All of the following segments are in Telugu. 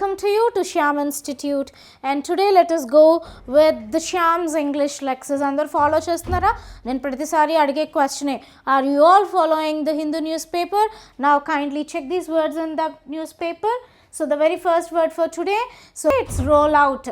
students, warm welcome to you to Shyam Institute. And today let us go with the Shyam's English lectures. అందరు ఫాలో చేస్తున్నారా? నేను ప్రతిసారి అడిగే క్వశ్చనే are you all following the Hindu newspaper నా kindly check these words in the newspaper so the very first word for today so it's roll out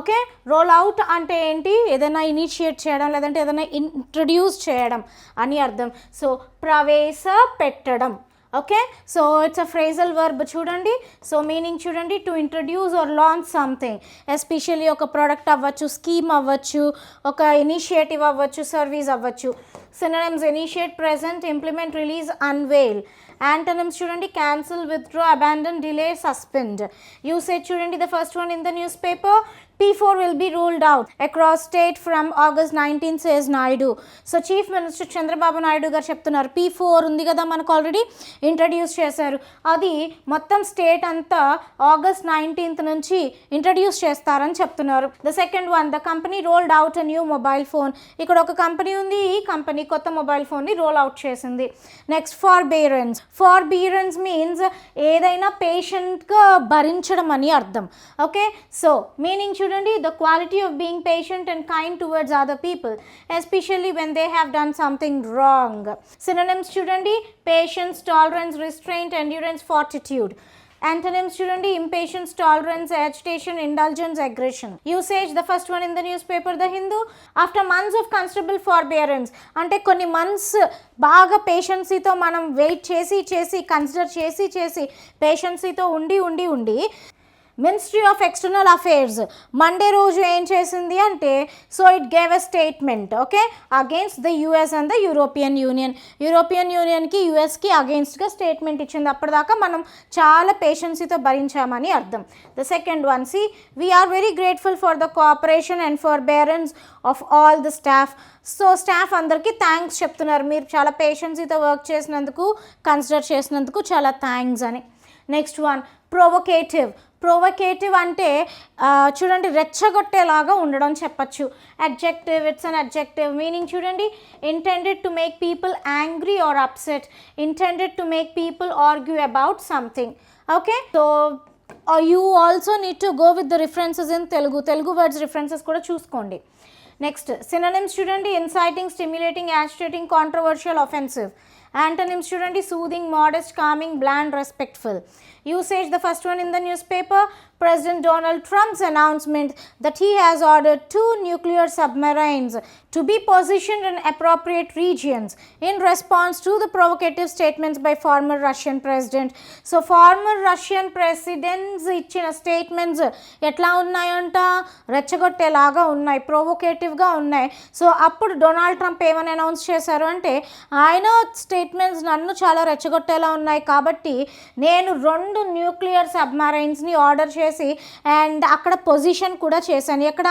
okay roll out అంటే ఏంటి? ఏదైనా ఇనిషియేట్ చేయడం లేదంటే ఏదైనా ఇంట్రడ్యూస్ చేయడం అని అర్థం. సో ప్రవేశ పెట్టడం. Okay so it's a phrasal verb చూడండి. సో మీనింగ్ చూడండి to introduce or launch something especially ఒక ప్రోడక్ట్ అవ్వచ్చు స్కీమ్ అవ్వచ్చు ఒక ఇనిషియేటివ్ అవ్వచ్చు సర్వీస్ అవ్వచ్చు. Synonyms initiate present implement release unveil antonyms చూడండి cancel withdraw abandon delay suspend usage చూడండి the first one in the newspaper P4 will be ruled out across state from August 19 says Naidu. So chief minister Chandrababu Naidu garu చెప్తున్నారు పీ ఫోర్ ఉంది కదా మనకు ఆల్రెడీ ఇంట్రడ్యూస్ చేశారు. అది మొత్తం స్టేట్ అంతా ఆగస్ట్ నైన్టీన్త్ నుంచి ఇంట్రడ్యూస్ చేస్తారని చెప్తున్నారు. The second one the company rolled out a new mobile phone ఇక్కడ ఒక కంపెనీ ఉంది ఈ కంపెనీ కొత్త మొబైల్ ఫోన్ని రోల్ అవుట్ చేసింది. Next forbearance forbearance means ఏదైనా పేషెంట్గా భరించడం అని అర్థం. ఓకే సో మీనింగ్ చూడండి the quality of being patient and kind towards other people especially when they have done something wrong synonyms చూడండి patience tolerance restraint endurance fortitude Antonyms చూడండి impatience, tolerance, agitation, indulgence, aggression. Usage, the first one in the newspaper, The Hindu. After months of considerable forbearance, అంటే కొన్ని మంత్స్ బాగా పేషెన్సీతో మనం వెయిట్ చేసి చేసి కన్సిడర్ చేసి చేసి పేషెన్సీతో ఉండి ఉండి ఉండి ministry of external affairs Monday రోజు ఏం చేసింది అంటే so it gave a statement okay against the US and the European Union European యూనియన్కి యూఎస్కి అగేన్స్ట్గా స్టేట్మెంట్ ఇచ్చింది. అప్పటిదాకా మనం చాలా పేషెన్సీతో భరించామని అర్థం. The second one see we are very grateful for the cooperation and forbearance of all the staff so staff అందరికీ థ్యాంక్స్ చెప్తున్నారు. మీరు చాలా పేషెన్సీతో వర్క్ చేసినందుకు కన్సిడర్ చేసినందుకు చాలా థ్యాంక్స్ అని. నెక్స్ట్ వన్ ప్రొవొకేటివ్ ప్రొవొకేటివ్ అంటే చూడండి రెచ్చగొట్టేలాగా ఉండడం చెప్పచ్చు. Adjective it's an adjective meaning చూడండి intended to make people angry or upset intended to make people argue about something okay so you also need to go with the references in Telugu Telugu words references కూడా చూసుకోండి. నెక్స్ట్ సినోనిమ్స్ చూడండి. Inciting stimulating agitating controversial offensive antonyms చూడండి soothing modest calming bland respectful usage the first one in the newspaper President Donald Trump's announcement that he has ordered two nuclear submarines to be positioned in appropriate regions in response to the provocative statements by former Russian president. So, former Russian presidents ఇచ్చిన స్టేట్మెంట్స్ ఎట్లా ఉన్నాయంట రెచ్చగొట్టేలాగా ఉన్నాయి ప్రొవోకేటివ్గా ఉన్నాయి సో అప్పుడు డొనాల్డ్ ట్రంప్ ఏమని అనౌన్స్ చేశారు అంటే ఆయన స్టేట్మెంట్స్ నన్ను చాలా రెచ్చగొట్టేలా ఉన్నాయి. కాబట్టి నేను రెండు న్యూక్లియర్ సబ్మరైన్స్ని ఆర్డర్ చేసి అండ్ అక్కడ పొజిషన్ కూడా చేశాను ఎక్కడ?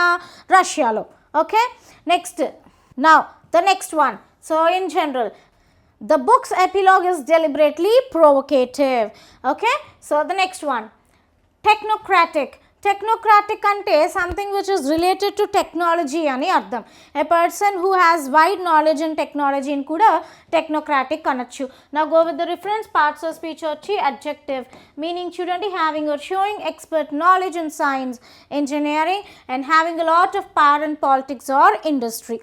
రష్యాలో. Okay? Next. Now the next one. So in general the book's epilogue is deliberately deliberately okay? So the next one. Technocratic. Technocratic technocratic అంటే something which is related to technology అని అర్థం a person who has wide knowledge in టెక్నాలజీని కూడా టెక్నోక్రాటిక్ అనొచ్చు now go with the reference parts of speech వచ్చి అడ్జెక్టివ్ మీనింగ్ చూడండి having or showing expert knowledge in science engineering and having a lot of power in politics or industry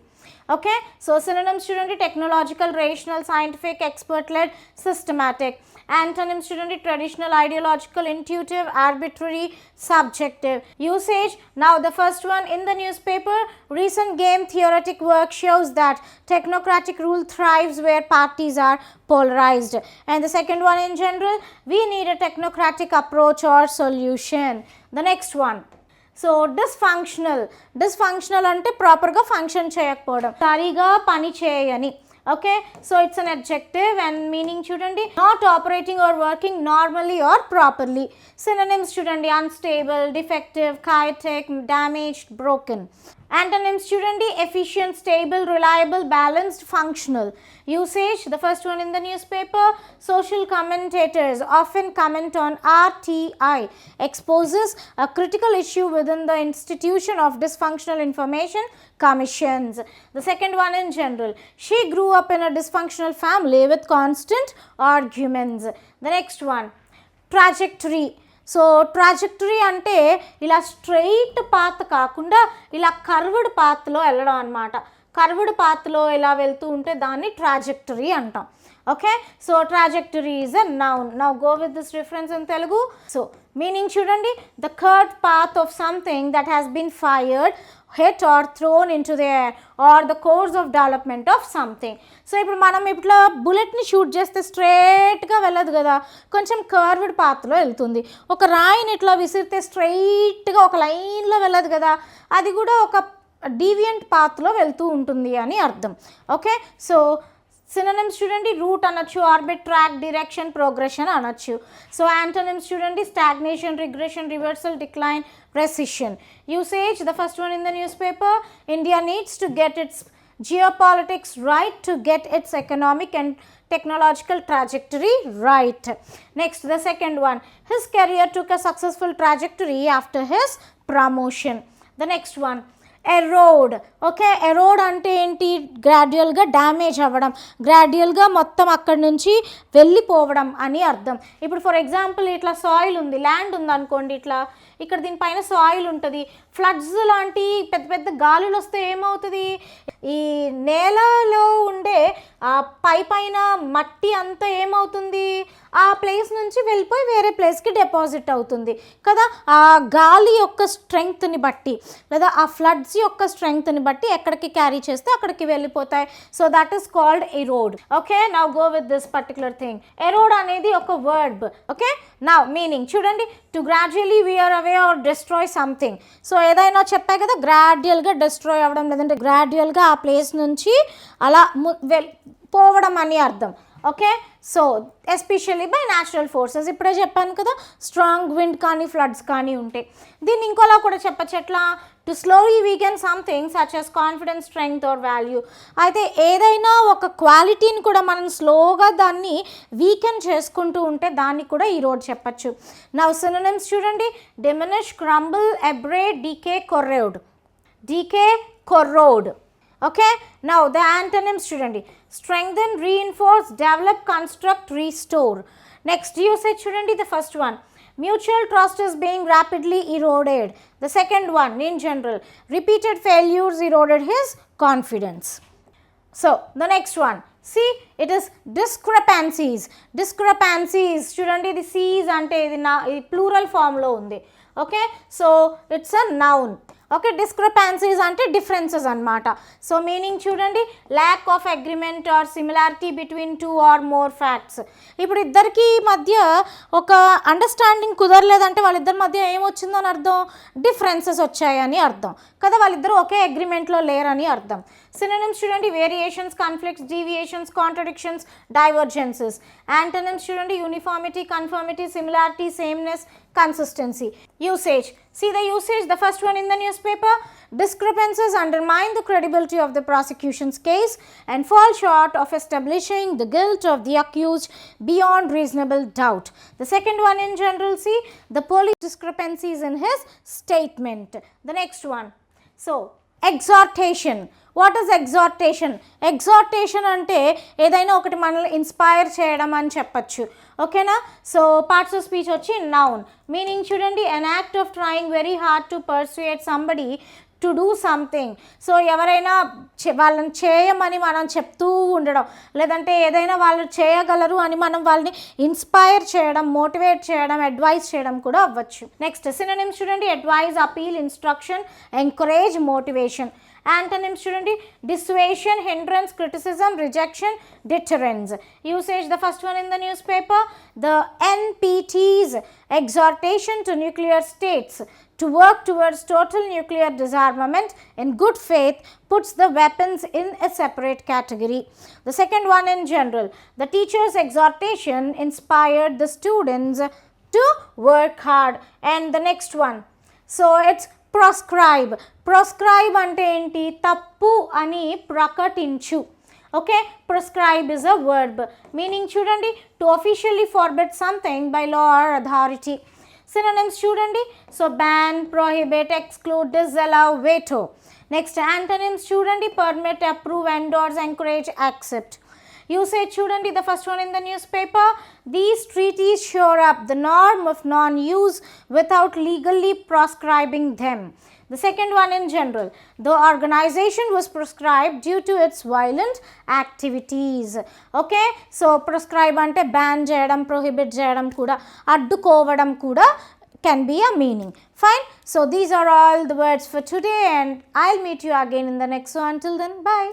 okay? So synonyms చూడండి technological rational scientific expert led systematic antonyms చూడండి traditional ideological intuitive arbitrary subjective usage now the first one in the newspaper recent game theoretic work shows that technocratic rule thrives where parties are polarized and the second one in general we need a technocratic approach or solution the next one so dysfunctional dysfunctional అంటే ప్రాపర్గా ఫంక్షన్ చేయకపోవడం సరిగా పని చేయని okay so it's an adjective and meaning చూడండి not operating or working normally or properly synonyms చూడండి unstable defective కైటెక్ damaged broken Antonyms studently, efficient, stable, reliable, balanced, functional. Usage, the first one in the newspaper, social commentators often comment on RTI, exposes a critical issue within the institution of dysfunctional information commissions. The second one in general, she grew up in a dysfunctional family with constant arguments. The next one, trajectory so trajectory అంటే ఇలా స్ట్రెయిట్ పాత్ కాకుండా ఇలా కర్వ్డ్ పాత్లో వెళ్ళడం అనమాట కర్వ్డ్ పాత్లో ఇలా వెళ్తూ ఉంటే దాన్ని ట్రాజెక్టరీ అంటాం. Okay so trajectory is a noun now go with this reference in Telugu so meaning చూడండి the curved path of something that has been fired hit or thrown into the air or the course of development of something so ఇప్పుడు మనం ఇట్లా బుల్లెట్ని షూట్ చేస్తే స్ట్రైట్గా వెళ్ళదు కదా. కొంచెం కర్వ్డ్ పాత్లో వెళ్తుంది. ఒక రాయిని ఇట్లా విసిరితే స్ట్రైట్గా ఒక లైన్లో వెళ్ళదు కదా. అది కూడా ఒక డీవియంట్ పాత్లో వెళ్తూ ఉంటుంది అని అర్థం. Okay so సినోనిమ్స్ చూడండి రూట్ అనొచ్చు ఆర్బిట్ ట్రాక్ డిరెక్షన్ ప్రోగ్రెషన్ అనొచ్చు సో యాంటోనిమ్స్ చూడండి stagnation regression reversal decline precision usage the first one in the newspaper India needs to get its geopolitics right to get its economic and technological trajectory right. Next, the second one, his career took a successful trajectory after his promotion. The next one, erode. Okay? Erode అంటే ఏంటి? గ్రాడ్యువల్గా డ్యామేజ్ అవ్వడం. గ్రాడ్యువల్గా మొత్తం అక్కడి నుంచి వెళ్ళిపోవడం అని అర్థం. ఇప్పుడు ఫర్ ఎగ్జాంపుల్ ఇట్లా సాయిల్ ఉంది ల్యాండ్ ఉంది అనుకోండి ఇట్లా. ఇక్కడ దీనిపైన సాయిల్ ఉంటుంది. ఫ్లడ్స్ లాంటి పెద్ద పెద్ద గాలులు వస్తే ఏమవుతుంది? ఈ నేలలో ఉండే ఆ పై పైన మట్టి అంతా ఏమవుతుంది? ఆ ప్లేస్ నుంచి వెళ్ళిపోయి వేరే ప్లేస్కి డిపాజిట్ అవుతుంది. కదా ఆ గాలి యొక్క స్ట్రెంగ్త్ని బట్టి లేదా ఆ ఫ్లడ్స్ యొక్క స్ట్రెంగ్త్ని బట్టి ఎక్కడికి క్యారీ చేస్తే అక్కడికి వెళ్ళిపోతాయి. So that is called erode okay now go with this particular thing erode అనేది ఒక వర్డ్ ఓకే నా మీనింగ్ చూడండి. To gradually wear away or destroy something so ఏదైనా చెప్పా కదా గ్రాడ్యువల్గా డిస్ట్రాయ్ అవ్వడం లేదంటే గ్రాడ్యువల్గా ఆ ప్లేస్ నుంచి అలా వెల్ పోవడం అని అర్థం. Okay? So especially by natural forces. ఇప్పుడే చెప్పాను కదా స్ట్రాంగ్ విండ్ కానీ ఫ్లడ్స్ కానీ ఉంటాయి దీన్ని ఇంకోలా కూడా చెప్పచ్చు. ఎట్లా? To slowly weaken something such as confidence strength or value. అయితే ఏదైనా ఒక క్వాలిటీని కూడా మనం స్లోగా దాన్ని వీకెన్ చేసుకుంటూ ఉంటే దాన్ని కూడా ఈరోజు చెప్పచ్చు. నా సినోనిమ్స్ చూడండి. Diminish crumble abrade decay corrode. Decay corrode. Okay? Now the antonyms చూడండి. strengthen reinforce develop construct restore next usage చూడండి the first one mutual trust is being rapidly eroded the second one in general repeated failures eroded his confidence so the next one see it is discrepancies discrepancies చూడండి ఇది సీజ్ అంటే ఇది నా ఇది ప్లూరల్ ఫామ్లో ఉంది okay so it's a noun Okay discrepancies అంటే డిఫరెన్సెస్ అన్నమాట. సో మీనింగ్ చూడండి lack of agreement or similarity between two or more facts ఇప్పుడు ఇద్దరికి మధ్య ఒక అండర్స్టాండింగ్ కుదరలేదంటే వాళ్ళిద్దరి మధ్య ఏమొచ్చిందో అని అర్థం? డిఫరెన్సెస్ వచ్చాయని అర్థం. కదా వాళ్ళిద్దరూ ఒకే అగ్రిమెంట్లో లేరని అర్థం. సినోనిమ్స్ చూడండి variations conflicts deviations contradictions divergences antonyms చూడండి uniformity conformity similarity sameness consistency. Usage. See the usage, the first one in the newspaper. Discrepancies undermine the credibility of the prosecution's case and fall short of establishing the guilt of the accused beyond reasonable doubt. The second one in general, see the police discrepancies in his statement. The next one. So, exhortation. What is exhortation exhortation అంటే ఏదైనా ఒకటి మనల్ని ఇన్స్పైర్ చేయడం అని చెప్పచ్చు. ఓకేనా సో పార్ట్స్ ఆఫ్ స్పీచ్ వచ్చి నౌన్ మీనింగ్ చూడండి an act of trying very hard to persuade somebody to do something so ఎవరైనా వాళ్ళని చేయమని మనం చెప్తూ ఉండడం లేదంటే ఏదైనా వాళ్ళు చేయగలరు అని మనం వాళ్ళని ఇన్స్పైర్ చేయడం మోటివేట్ చేయడం అడ్వైజ్ చేయడం కూడా అవ్వచ్చు. నెక్స్ట్ సినోనిమ్స్ చూడండి advice appeal instruction encourage motivation antonyms చూడండి dissuasion hindrance criticism rejection deterrence usage the first one in the newspaper the NPT's exhortation to nuclear states to work towards total nuclear disarmament in good faith puts the weapons in a separate category. The second one in general, the teacher's exhortation inspired the students to work hard. And the next one, so it's proscribe. Proscribe అంటే ఏంటి? తప్పు అని ప్రకటించు. Okay prescribe is a verb meaning చూడండి to officially forbid something by law or authority synonyms చూడండి. So ban prohibit exclude disallow veto next antonyms చూడండి. Permit approve endorse encourage accept usage చూడండి the first one in the newspaper these treaties shore up the norm of non-use without legally proscribing them the second one in general the organization was proscribed due to its violent activities okay so proscribe అంటే బ్యాన్ చేయడం prohibit చేయడం కూడా అడ్డుకోవడం కూడా can be a meaning fine so these are all the words for today and i'll meet you again in the next one until then bye